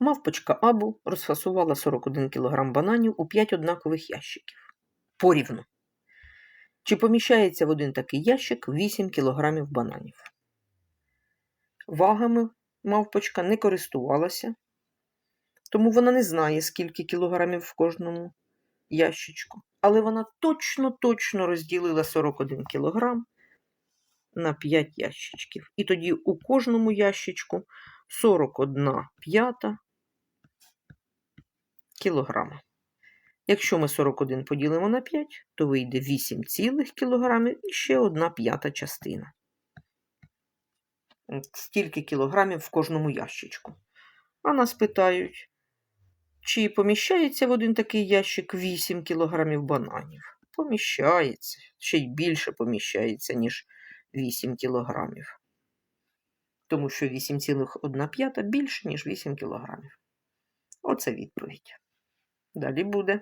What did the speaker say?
Мавпочка Абу розфасувала 41 кг бананів у 5 однакових ящиків. Порівну. Чи поміщається в один такий ящик 8 кг бананів? Вагами мавпочка не користувалася, тому вона не знає, скільки кілограмів в кожному ящичку. Але вона точно-точно розділила 41 кілограм на 5 ящичків. І тоді у кожному ящичку 41 п'ята кілограма. Якщо ми 41 поділимо на 5, то вийде 8 цілих кілограмів і ще одна п'ята частина. Стільки кілограмів в кожному ящичку. А нас питають, чи поміщається в один такий ящик 8 кілограмів бананів? Поміщається, ще й більше поміщається, ніж 8 кілограмів. Тому що 8,1 п'ята більше, ніж 8 кілограмів. Оце відповідь. Далі буде.